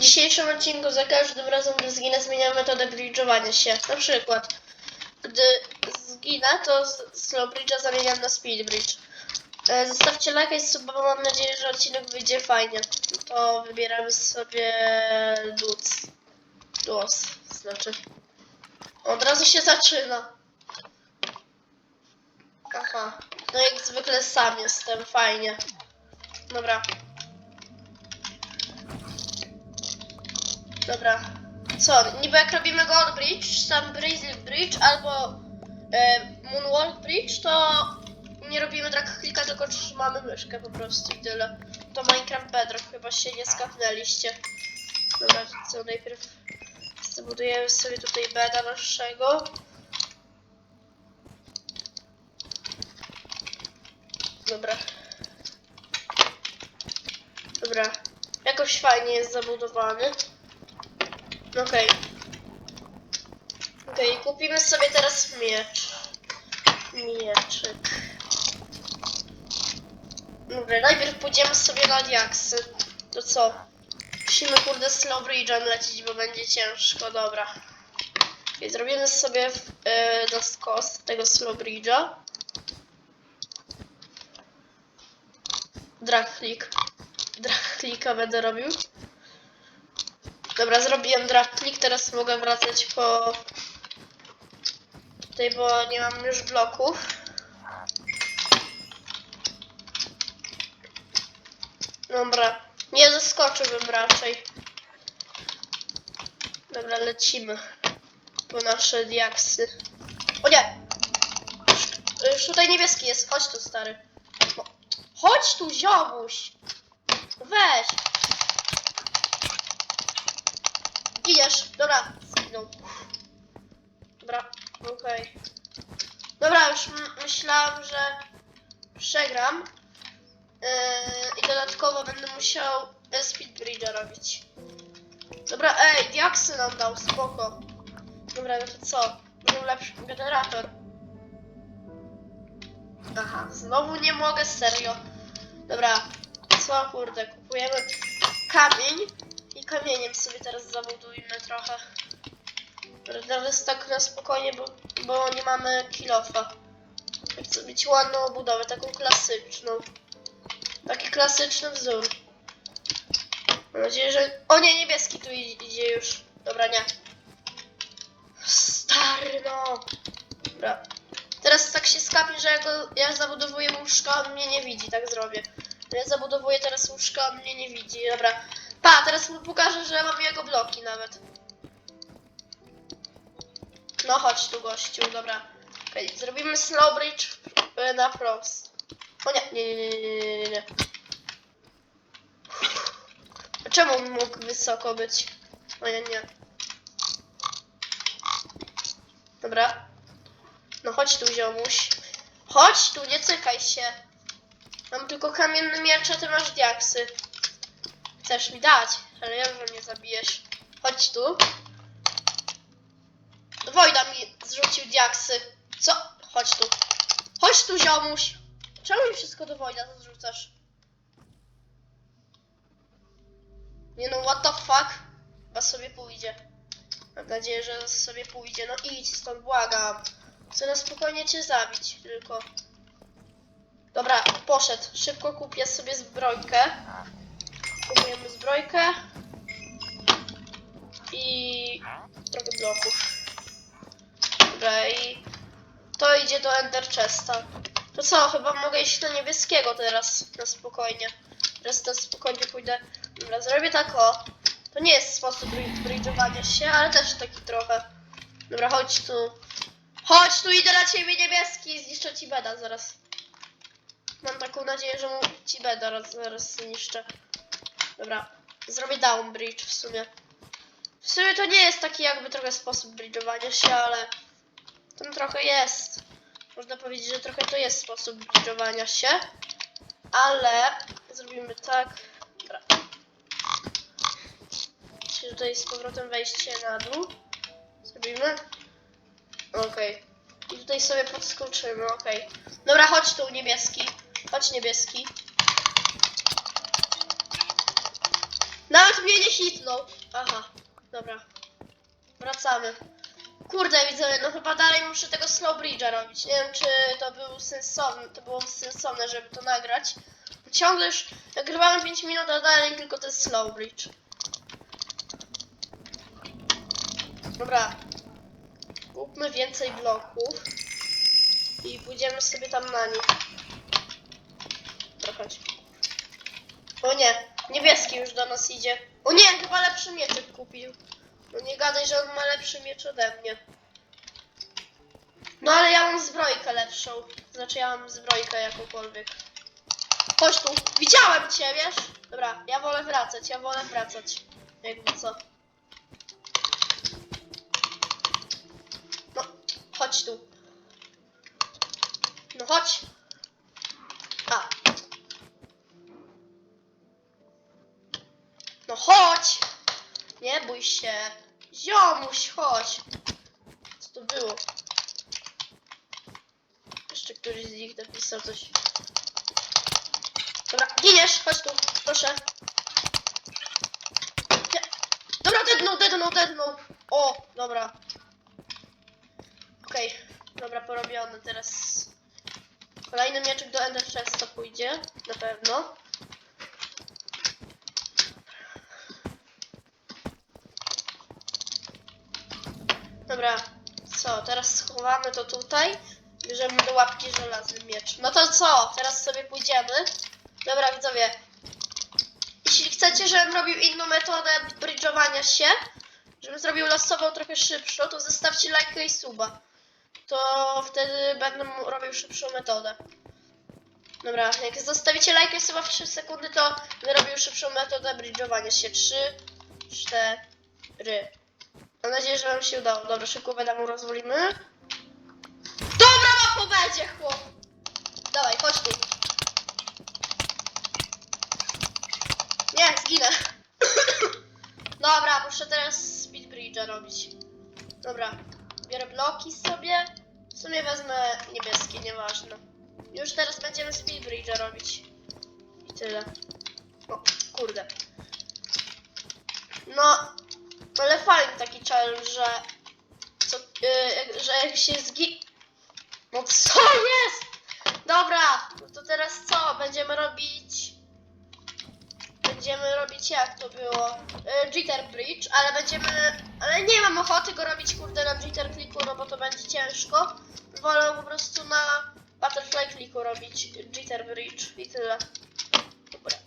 W dzisiejszym odcinku za każdym razem, gdy zginę, zmieniam metodę bridge'owania się. Na przykład, gdy zginę, to slow bridge'a zamieniam na speed bridge. E, Zostawcie lajka i suba, bo mam nadzieję, że odcinek wyjdzie fajnie. To wybieramy sobie duc. Duos, znaczy. Od razu się zaczyna. Aha. No jak zwykle sam jestem, fajnie. Dobra. Dobra. Co, niby jak robimy Gold Bridge, sam Bridge, bridge albo e, Moonwalk Bridge, to nie robimy drag clicka, tylko trzymamy myszkę po prostu i tyle. To Minecraft Bedrock, chyba się nie skapnęliście. Dobra, co najpierw zbudujemy sobie tutaj beda naszego. Dobra. Dobra. Jakoś fajnie jest zabudowany. Okej. Okej, kupimy sobie teraz miecz. Mieczyk. Dobra, najpierw pójdziemy sobie na diaksy. To co? Musimy kurde slow bridge'em lecieć, bo będzie ciężko, dobra. Okay, zrobimy sobie yy, skos tego slow bridge'a. Drag click. Drag clicka będę robił. Dobra, zrobiłem drag click, teraz mogę wracać po... Tutaj, bo nie mam już bloków. Dobra, nie zaskoczyłbym raczej. Dobra, lecimy po nasze diaksy. O nie! Już tutaj niebieski jest, chodź tu stary. Chodź tu ziomuś! Weź! Idziesz, dobra, zginął. Dobra, okej. Dobra, już myślałam, że przegram. Yy, I dodatkowo będę musiał e, speed bridge'a robić. Dobra, ej, diaksy nam dał, spoko. Dobra, no to co? Będę lepszy generator. Aha, znowu nie mogę, serio. Dobra, co kurde, kupujemy kamień kamieniem sobie teraz zabudujmy trochę. Teraz tak na spokojnie, bo, bo nie mamy kilofa. Chcę mieć ładną budowę, taką klasyczną. Taki klasyczny wzór. Mam nadzieję, że... O nie, niebieski tu idzie, już. Dobra, nie. Stary, no. Dobra. Teraz tak się skapi, że ja, go, ja zabudowuję łóżko, on mnie nie widzi, tak zrobię. Ja zabudowuję teraz łóżko, on mnie nie widzi. Dobra. Pa, teraz mu pokażę, że mam jego bloki nawet. No chodź tu gościu, dobra. Okej, zrobimy slow bridge e, na prost. O nie, nie, nie, nie, nie, nie, nie. Czemu mógł wysoko być? O nie, nie. Dobra. No chodź tu ziomuś. Chodź tu, nie cykaj się. Mam tylko kamienny miecz, a ty masz diaksy. Chcesz mi dać, ale ja że mnie zabijesz. Chodź tu. Wojda mi zrzucił diaksy. Co? Chodź tu. Chodź tu, ziomuś. Czemu mi wszystko do Wojda zrzucasz? Nie no, what the fuck? Chyba sobie pójdzie. Mam nadzieję, że sobie pójdzie. No idź stąd, błagam. Chcę na spokojnie cię zabić, tylko. Dobra, poszedł. Szybko kupię sobie zbrojkę. Kupujemy zbrojkę. I trochę bloków. Dobra, i to idzie do Ender Chesta. To co, chyba mogę iść na niebieskiego teraz, na spokojnie. Teraz na spokojnie pójdę. Dobra, zrobię tak o. To nie jest sposób bri- bridge'owania się, ale też taki trochę. Dobra, chodź tu. Chodź tu, idę na ciebie niebieski zniszczę ci beda zaraz. Mam taką nadzieję, że mu ci beda zaraz zniszczę. Dobra, zrobię down bridge w sumie. W sumie to nie jest taki jakby trochę sposób bridge'owania się, ale tam trochę jest. Można powiedzieć, że trochę to jest sposób bridge'owania się. Ale zrobimy tak. Dobra. Czyli tutaj z powrotem wejście na dół. Zrobimy. Okej. I tutaj sobie podskoczymy, okej. Dobra, chodź tu niebieski. Chodź niebieski. Nawet mnie nie hitnął. Aha, dobra. Wracamy. Kurde, widzę, no chyba dalej muszę tego slow bridge'a robić. Nie wiem, czy to był sensowne, to było sensowne, żeby to nagrać. Ciągle już nagrywałem 5 minut, a dalej tylko ten slow bridge. Dobra. Kupmy więcej bloków. I pójdziemy sobie tam na nich. Trochę. O nie, niebieski już do nas idzie. O nie, chyba lepszy mieczek kupił. No nie gadaj, że on ma lepszy miecz ode mnie. No ale ja mam zbrojkę lepszą. Znaczy ja mam zbrojkę jakąkolwiek. Chodź tu. Widziałem cię, wiesz? Dobra, ja wolę wracać, ja wolę wracać. Jakby co. No, chodź tu. No chodź. A. No chodź! Nie bój się. Ziomuś, chodź. Co to było? Jeszcze któryś z nich napisał coś. Dobra, giniesz, chodź tu, proszę. Nie. Dobra, dednął, dednął, dednął. O, dobra. Okej, dobra, porobione. Teraz kolejny mieczek do Ender Chesta pójdzie, na pewno. Dobra, co, teraz schowamy to tutaj. Bierzemy do łapki żelazny miecz. No to co, teraz sobie pójdziemy. Dobra, widzowie. Jeśli chcecie, żebym robił inną metodę bridge'owania się, żebym zrobił losową trochę szybszą, to zostawcie lajka i suba. To wtedy będę robił szybszą metodę. Dobra, jak zostawicie lajka i suba w 3 sekundy, to będę robił szybszą metodę bridge'owania się. 3, 4. Mam nadzieję, że wam się udało. Dobra, szybko będę mu rozwolimy. Dobra, ma będzie, chłop! Dawaj, chodź tu. Nie, zginę. Dobra, muszę teraz speed bridge'a robić. Dobra, biorę bloki sobie. W sumie wezmę niebieskie, nieważne. Już teraz będziemy speed bridge'a robić. I tyle. O, kurde. No, ale fajny taki challenge, że... Co, yy, że jak się zgi... No co jest? Dobra, to teraz co? Będziemy robić... Będziemy robić jak to było? Yy, jitter bridge, ale będziemy... Ale nie mam ochoty go robić kurde na jitter clicku, no bo to będzie ciężko. Wolę po prostu na butterfly clicku robić jitter bridge i tyle. Dobra,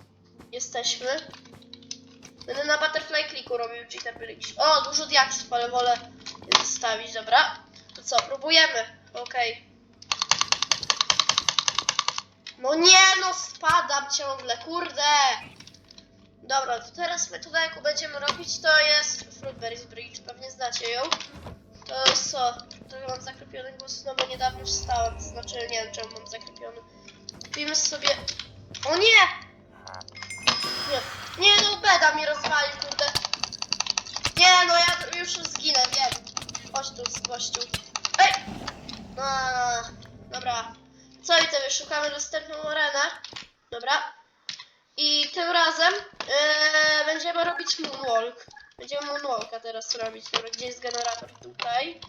jesteśmy. Będę na butterfly clicku robił jitter bridge. O, dużo diaksów, ale wolę zostawić, dobra. To co, próbujemy. Okej. No nie, no spadam ciągle, kurde. Dobra, to teraz metoda jaką będziemy robić to jest Fruitberries Bridge, pewnie znacie ją. To jest co? Trochę mam zakrepiony głos, no bo niedawno wstałem, to znaczy nie wiem czemu mam zakrepiony. Kupimy sobie... O nie! Nie, nie no beda mi rozwalił, kurde. Nie no, ja już zginę, wiem. Chodź tu, z gościu. Ej! No, dobra. Co i tyle, szukamy następną arenę. Dobra. I tym razem e, będziemy robić moonwalk. Będziemy moonwalka teraz robić. Dobra, gdzie jest generator? Tutaj.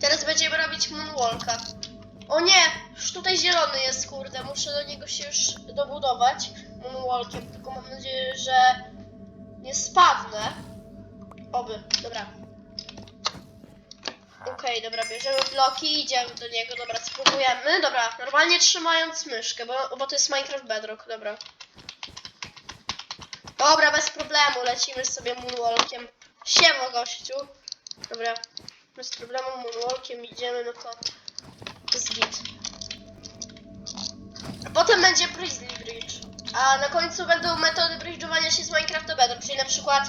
Teraz będziemy robić moonwalka. O nie! Już tutaj zielony jest, kurde. Muszę do niego się już dobudować moonwalkiem. Tylko mam nadzieję, że nie spadnę. Oby, dobra. Okej, dobra, bierzemy bloki, idziemy do niego, dobra, spróbujemy. Dobra, normalnie trzymając myszkę, bo, bo to jest Minecraft Bedrock, dobra. Dobra, bez problemu, lecimy sobie moonwalkiem. Siema, gościu. Dobra, bez problemu moonwalkiem idziemy, no to jest git. Potem będzie Grizzly Bridge. A na końcu będą metody bridge'owania się z Minecraft czyli na przykład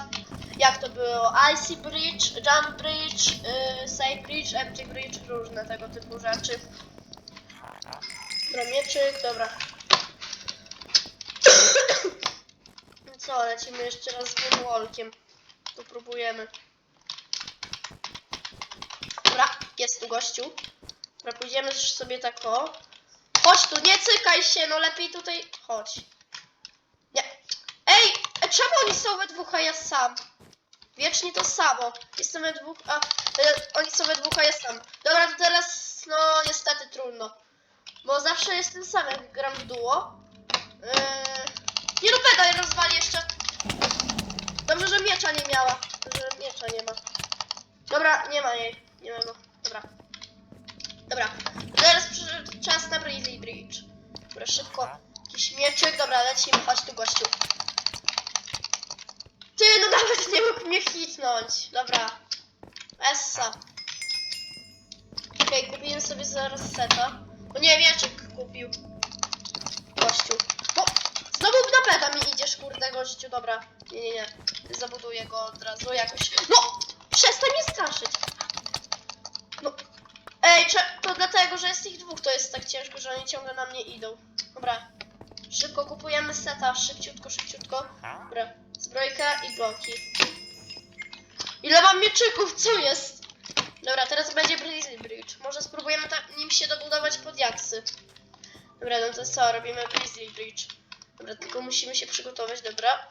jak to było? Icy Bridge, Jump Bridge, yy, Safe Bridge, Empty Bridge, różne tego typu rzeczy. Dobra, mieczyk, dobra. Co, lecimy jeszcze raz z Moonwalkiem. Tu próbujemy. Dobra, jest tu gościu. Dobra, pójdziemy też sobie tak o. Chodź tu, nie cykaj się, no lepiej tutaj. Chodź. Nie, oni są we dwóch, a ja sam? Wiecznie to samo. Jestem we dwóch, a e, oni są we dwóch, a ja sam. Dobra, to teraz, no niestety trudno. Bo zawsze jestem sam, jak gram w duo. Eee... Nie no, pedal rozwali jeszcze. Dobrze, że miecza nie miała. Że miecza nie ma. Dobra, nie ma jej. Nie ma go. Dobra. Dobra. Teraz czas na Breezy Bridge. Dobra, szybko. Jakiś mieczyk. Dobra, lecimy. Chodź tu, gościu. Ty, no nawet nie mógł mnie hitnąć. Dobra. Essa. Okej, kupiłem sobie zaraz seta. O nie, mieczyk kupił. Gościu. No, znowu na peta mi idziesz, kurde, gościu. Dobra. Nie, nie, nie. Zabuduję go od razu jakoś. No! Przestań mnie straszyć. Ej, to dlatego, że jest ich dwóch, to jest tak ciężko, że oni ciągle na mnie idą. Dobra. Szybko kupujemy seta, szybciutko, szybciutko. Dobra. Zbrojka i bloki. Ile mam mieczyków? Co jest? Dobra, teraz będzie Breezy Bridge. Może spróbujemy ta- nim się dobudować pod jaksy. Dobra, no to co? Robimy Breezy Bridge. Dobra, tylko musimy się przygotować, dobra.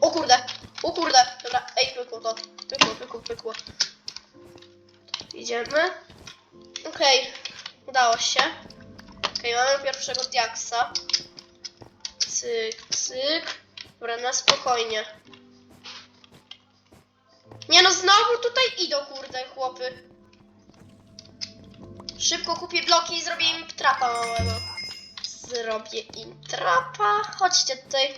O kurde! O kurde! Dobra, ej, pykło to. Pykło, pykło, pykło. Idziemy. Okej, udało się. Okej, mamy pierwszego diaksa. Cyk, cyk. Dobra, na spokojnie. Nie no, znowu tutaj idą, kurde, chłopy. Szybko kupię bloki i zrobię im trapa małego. Zrobię im trapa. Chodźcie tutaj.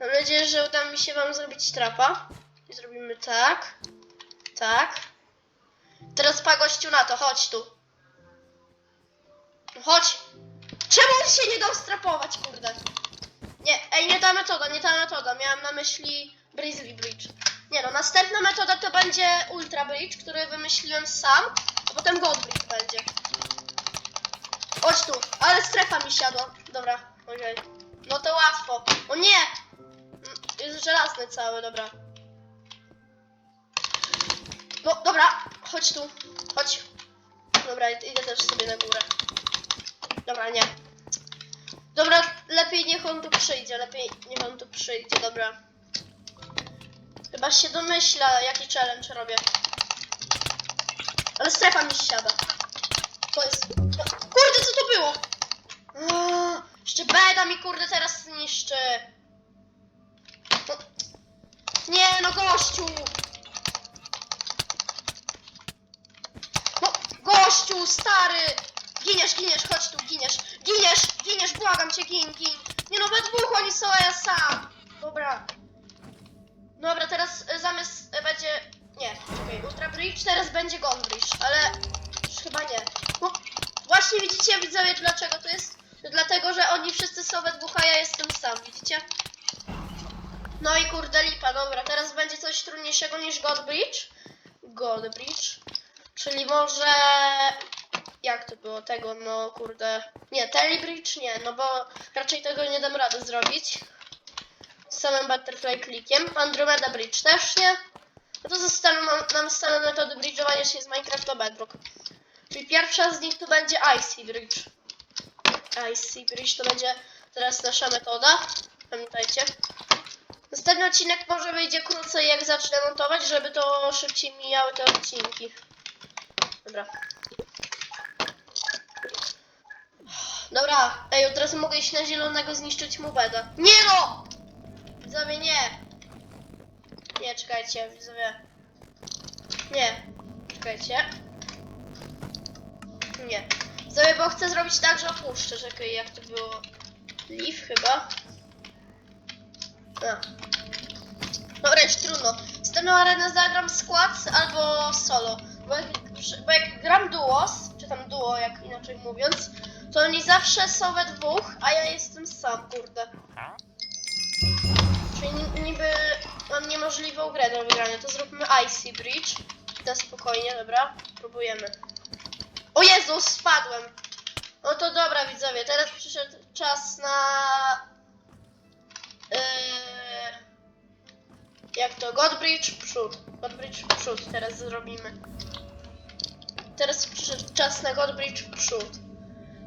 Mam nadzieję, że uda mi się wam zrobić trapa. I zrobimy tak. Tak. Teraz pa gościu na to, chodź tu. No Chodź. Czemu on się nie dał strapować, kurde? Nie, ej, nie ta metoda, nie ta metoda. Miałam na myśli Grizzly Bridge. Nie no, następna metoda to będzie Ultra Bridge, który wymyśliłem sam, a potem Gold Bridge będzie. Chodź tu, ale strefa mi siadła. Dobra, okej. No to łatwo. O nie! Mm, Jest żelazny cały, dobra. No, dobra, chodź tu, chodź. Dobra, idę też sobie na górę. Dobra, nie. Dobra, lepiej niech on tu przyjdzie, lepiej niech on tu przyjdzie, dobra. Chyba się domyśla, jaki challenge robię. Ale strefa mi siada. To jest... No, kurde, co to było? Aaa, Jeszcze beda mi kurde teraz zniszczy. No. Nie no, gościu! No, gościu, stary! Giniesz, giniesz, chodź tu, giniesz, giniesz, giniesz, błagam cię, gin, gin. Nie no, we dwóch oni są, a ja sam. Dobra. Dobra, teraz e, zamiast e, będzie... Nie, czekaj, Ultra Bridge, teraz będzie Gold Bridge, ale już chyba nie. No, właśnie widzicie, widzowie, dlaczego to jest? Dlatego, że oni wszyscy są we dwóch, a ja jestem sam, widzicie? No i kurde lipa, dobra, teraz będzie coś trudniejszego niż God Bridge. God Bridge. Czyli może... Jak to było tego, no kurde... Nie, Telebridge nie, no bo raczej tego nie dam rady zrobić. Z samym Butterfly Clickiem. Andromeda Bridge też nie. No to zostaną nam, stale metody bridge'owania się z Minecraft do Bedrock. Czyli pierwsza z nich to będzie Icy Bridge. Icy Bridge to będzie teraz nasza metoda. Pamiętajcie. Następny odcinek może wyjdzie krócej jak zacznę montować, żeby to szybciej mijały te odcinki. Dobra. Dobra, ej, od razu mogę iść na zielonego, zniszczyć mu beda. Nie no! Widzowie, nie! Nie, czekajcie, widzowie. Nie, czekajcie. Nie. Widzowie, bo chcę zrobić tak, że opuszczę. Czekaj, jak to było? Leaf chyba? A. Dobra, już trudno. Następną arenę zagram skład albo solo. Bo jak, bo jak gram duos, czy tam duo, jak inaczej mówiąc, to oni zawsze są we dwóch, a ja jestem sam, kurde. Czyli ni- niby mam niemożliwą grę do wygrania. To zróbmy Icy Bridge. Na spokojnie, dobra? Próbujemy. O Jezus, spadłem. No to dobra, widzowie, teraz przyszedł czas na... Yy... Jak to? Godbridge przód. Godbridge przód teraz zrobimy. Teraz czas na Godbridge przód.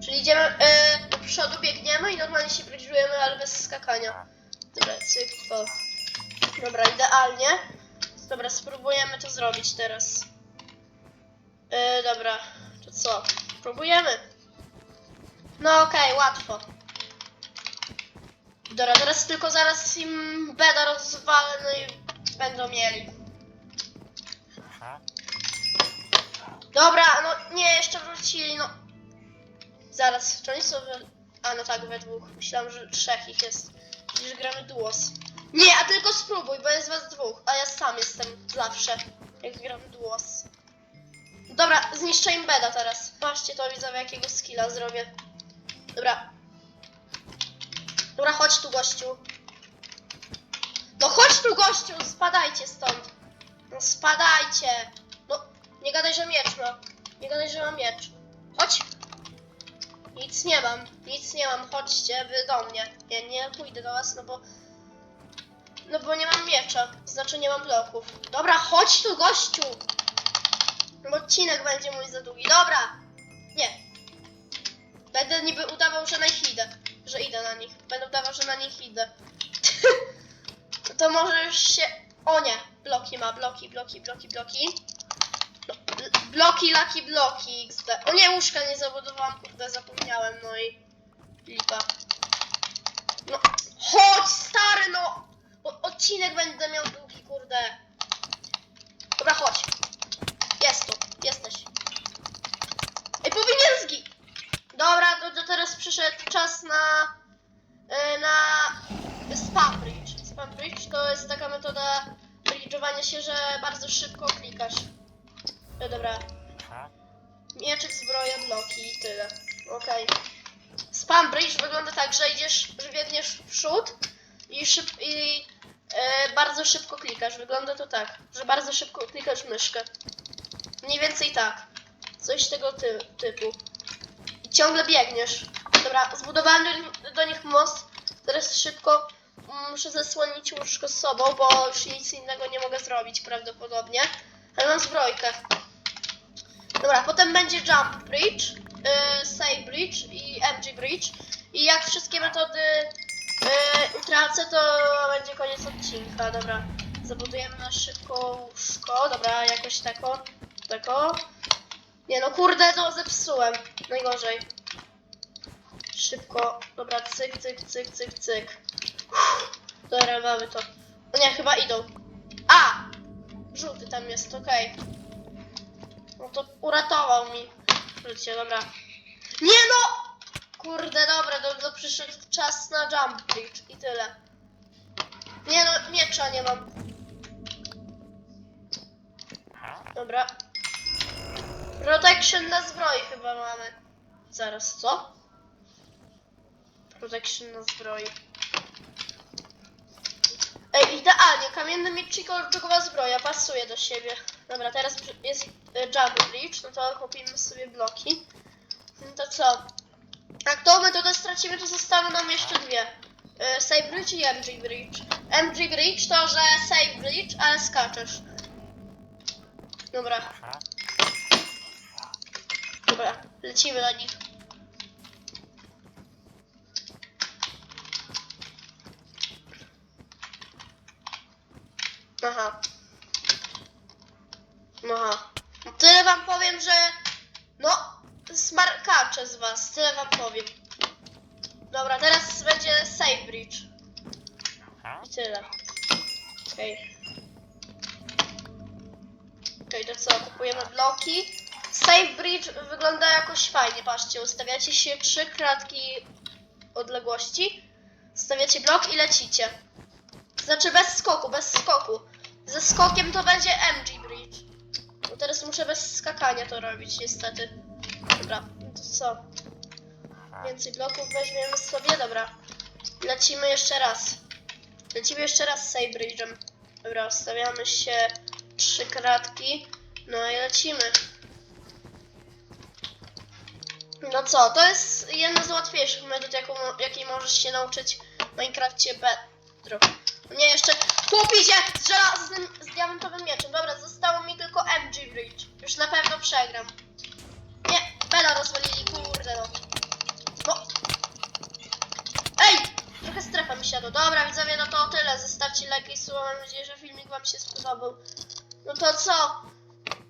Czyli idziemy yy, do przodu, biegniemy i normalnie się bridge'ujemy, ale bez skakania. Dobra, cyk, to. Dobra, idealnie. Dobra, spróbujemy to zrobić teraz. Yy, dobra, to co? Próbujemy. No okej, łatwo. Dobra, teraz tylko zaraz im beda rozwalę, no i będą mieli. Dobra, no nie, jeszcze wrócili, no. Zaraz, czy oni są we... A, no tak, we dwóch. Myślałam, że trzech ich jest. Przecież gramy duos. Nie, a tylko spróbuj, bo jest was dwóch, a ja sam jestem zawsze, jak gram duos. Dobra, zniszczę im beda teraz. Patrzcie to, widzowie, jakiego skilla zrobię. Dobra. Dobra, chodź tu, gościu. No chodź tu, gościu, spadajcie stąd. No spadajcie. Gadaj, że miecz ma. Nie gadaj, że mam miecz. Chodź. Nic nie mam, nic nie mam, chodźcie wy do mnie. Ja nie pójdę do was, no bo... No bo nie mam miecza, znaczy nie mam bloków. Dobra, chodź tu, gościu! No odcinek będzie mój za długi. Dobra! Nie. Będę niby udawał, że na nich idę. Że idę na nich. Będę udawał, że na nich idę. To może już się... O nie! Bloki ma, bloki, bloki, bloki, bloki. Bl- bloki, laki, bloki, XD. O nie, łóżka nie zabudowałam, kurde, zapomniałem, no i... Lipa. No, chodź, stary, no! Bo odcinek będę miał długi, kurde. Dobra, chodź. Jest tu, jesteś. Ej, powinien zgi... Dobra, to, to teraz przyszedł czas na... y, na... Spam bridge. Spam bridge to jest taka metoda bridge'owania się, że bardzo szybko bridge wygląda tak, że idziesz, biegniesz w przód i, szyb, i e, bardzo szybko klikasz. Wygląda to tak, że bardzo szybko klikasz myszkę. Mniej więcej tak. Coś tego ty, typu. I ciągle biegniesz. Dobra, zbudowałem do, do nich most. Teraz szybko muszę zasłonić łóżko z sobą, bo już nic innego nie mogę zrobić prawdopodobnie. Ale mam zbrojkę. Dobra, potem będzie Jump Bridge, yy, Bridge i MG Bridge. I jak wszystkie metody yy, utracę, to będzie koniec odcinka. Dobra, zabudujemy na szybko łóżko. Dobra, jakoś tako, tako. Nie no, kurde, to zepsułem. Najgorzej. Szybko. Dobra, cyk, cyk, cyk, cyk, cyk. Uff, Dobra, mamy to. O nie, chyba idą. A! Żółty tam jest, okej. No to uratował mi życie, dobra. Nie no! Kurde, dobra, to, to przyszedł czas na jump i tyle. Nie no, miecza nie mam. Dobra. Protection na zbroi chyba mamy. Zaraz, co? Protection na zbroi. Ej, idealnie, kamienny miecz i kolczogowa zbroja, pasuje do siebie. Dobra, teraz jest e, Jump Bridge, no to kupimy sobie bloki. No to co? Jak tą metodę stracimy, to zostaną nam jeszcze dwie. E, Save Bridge i MG Bridge. MG Bridge to, że Save Bridge, ale skaczesz. Dobra, dobra, lecimy na nich. Aha. Aha. Tyle wam powiem, że... Smarkacze z was, tyle wam powiem. Dobra, teraz będzie save bridge. I tyle. Okej. Okej, to co, kupujemy bloki. Save bridge wygląda jakoś fajnie, patrzcie, ustawiacie się trzy kratki odległości, stawiacie blok i lecicie. Znaczy bez skoku, bez skoku. Ze skokiem to będzie MG Bridge. No teraz muszę bez skakania to robić, niestety. Dobra, to co? Więcej bloków weźmiemy sobie, dobra. Lecimy jeszcze raz. Lecimy jeszcze raz save bridge'em. Dobra, ustawiamy się trzy kratki. No i lecimy. No co, to jest jedna z łatwiejszych metod, jaką, jakiej możesz się nauczyć w Minecrafcie Bedrock. Nie, jeszcze chłop idzie z żelaznym, z diamentowym mieczem. Dobra, zostało mi tylko MG Bridge. Już na pewno przegram. Bela rozwalili, kurde no. No. Ej! trochę strefa mi siadła. Dobra, widzowie, no to tyle. Zostawcie lajki i suba. Mam nadzieję, że filmik wam się spodobał. No to co?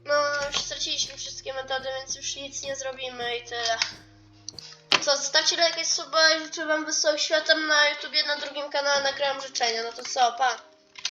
No, już straciliśmy wszystkie metody, więc już nic nie zrobimy i tyle. Co, zostawcie lajka i suba i życzę wam wesołych świąt. Tam na YouTubie, na drugim kanale nagrałem życzenia. No to co, pa.